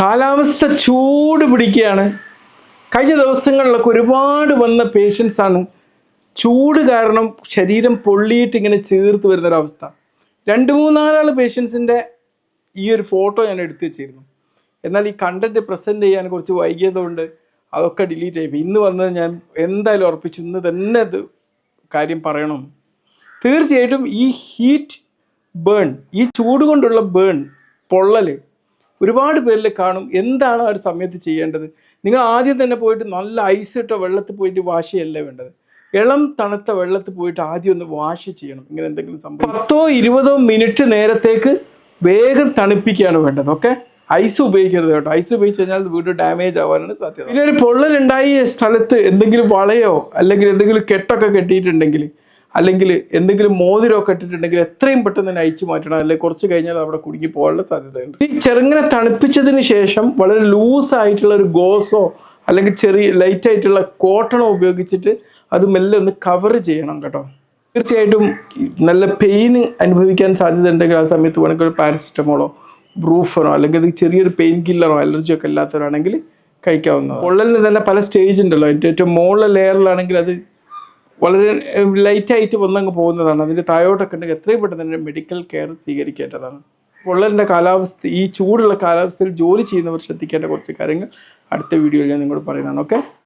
കാലാവസ്ഥ ചൂട് പിടിക്കുകയാണ്. കഴിഞ്ഞ ദിവസങ്ങളിലൊക്കെ ഒരുപാട് വന്ന പേഷ്യൻസാണ് ചൂട് കാരണം ശരീരം പൊള്ളിയിട്ട് ഇങ്ങനെ ചേർത്ത് വരുന്നൊരവസ്ഥ. രണ്ട് മൂന്നാലാൾ പേഷ്യൻസിന്റെ ഈ ഒരു ഫോട്ടോ ഞാൻ എടുത്തു വെച്ചിരുന്നു. എന്നാൽ ഈ കണ്ടന്റ് പ്രസന്റ് ചെയ്യാൻ കുറച്ച് വൈകിയതുകൊണ്ട് അതൊക്കെ ഡിലീറ്റ് ആയി. ഇന്ന് വന്നത് ഞാൻ എന്തായാലും ഉറപ്പിച്ചു ഇന്ന് തന്നെ അത് കാര്യം പറയണം. തീർച്ചയായിട്ടും ഈ ഹീറ്റ് ബേൺ ഈ ചൂട് കൊണ്ടുള്ള ബേൺ പൊള്ളൽ ഒരുപാട് പേരിൽ കാണും എന്താണ് ആ ഒരു സമയത്ത് ചെയ്യേണ്ടത്? നിങ്ങൾ ആദ്യം തന്നെ പോയിട്ട് നല്ല ഐസ് ഇട്ട വെള്ളത്തിൽ പോയിട്ട് വാഷ് ചെയ്യല്ലേ വേണ്ടത്? ഇളം തണുത്ത വെള്ളത്തിൽ പോയിട്ട് ആദ്യം ഒന്ന് വാഷ് ചെയ്യണം. ഇങ്ങനെ എന്തെങ്കിലും സംഭവം പത്തോ ഇരുപതോ മിനിറ്റ് നേരത്തേക്ക് വേഗം തണുപ്പിക്കുകയാണ് വേണ്ടത് ഓക്കെ ഐസ് ഉപയോഗിക്കരുത് കേട്ടോ. ഐസ് ഉപയോഗിച്ച് കഴിഞ്ഞാൽ വീട് ഡാമേജ് ആവാനാണ് സാധ്യത. പിന്നെ ഒരു പൊള്ളലുണ്ടായ സ്ഥലത്ത് എന്തെങ്കിലും വളയോ അല്ലെങ്കിൽ എന്തെങ്കിലും കെട്ടൊക്കെ കെട്ടിയിട്ടുണ്ടെങ്കിൽ അല്ലെങ്കിൽ എന്തെങ്കിലും മോതിരമൊക്കെ ഇട്ടിട്ടുണ്ടെങ്കിൽ എത്രയും പെട്ടെന്ന് തന്നെ അയച്ചു മാറ്റണം. അല്ലെങ്കിൽ കുറച്ച് കഴിഞ്ഞാൽ അവിടെ കുടുങ്ങി പോകാനുള്ള സാധ്യതയുണ്ട്. ഈ ചെറുങ്ങനെ തണുപ്പിച്ചതിന് ശേഷം വളരെ ലൂസ് ആയിട്ടുള്ള ഒരു ഗോസോ അല്ലെങ്കിൽ ചെറിയ ലൈറ്റ് ആയിട്ടുള്ള കോട്ടണോ ഉപയോഗിച്ചിട്ട് അത് മെല്ലെ ഒന്ന് കവർ ചെയ്യണം കേട്ടോ. തീർച്ചയായിട്ടും നല്ല പെയിൻ അനുഭവിക്കാൻ സാധ്യത ഉണ്ടെങ്കിൽ ആ സമയത്ത് വേണമെങ്കിൽ പാരസിറ്റമോളോ ബ്രൂഫനോ അല്ലെങ്കിൽ ചെറിയൊരു പെയിൻ കില്ലറോ അലർജിയോ ഒക്കെ ഇല്ലാത്തവരാണെങ്കിൽ കഴിക്കാവുന്നതാണ്. പൊള്ളലിന് തന്നെ പല സ്റ്റേജ് ഉണ്ടല്ലോ. ഏറ്റവും മുകളിലെ ലെയറിലാണെങ്കിൽ അത് വളരെ ലൈറ്റായിട്ട് വന്നങ്ങ് പോകുന്നതാണ്. അതിന്റെ താഴോട്ടൊക്കെ ഉണ്ടെങ്കിൽ എത്രയും പെട്ടെന്ന് തന്നെ മെഡിക്കൽ കെയർ സ്വീകരിക്കേണ്ടതാണ്. പൊള്ളലിന്റെ കാലാവസ്ഥ ഈ ചൂടുള്ള കാലാവസ്ഥയിൽ ജോലി ചെയ്യുന്നവർ ശ്രദ്ധിക്കേണ്ട കുറച്ച് കാര്യങ്ങൾ അടുത്ത വീഡിയോയിൽ ഞാൻ നിങ്ങളോട് പറയുന്നതാണ്. ഓക്കെ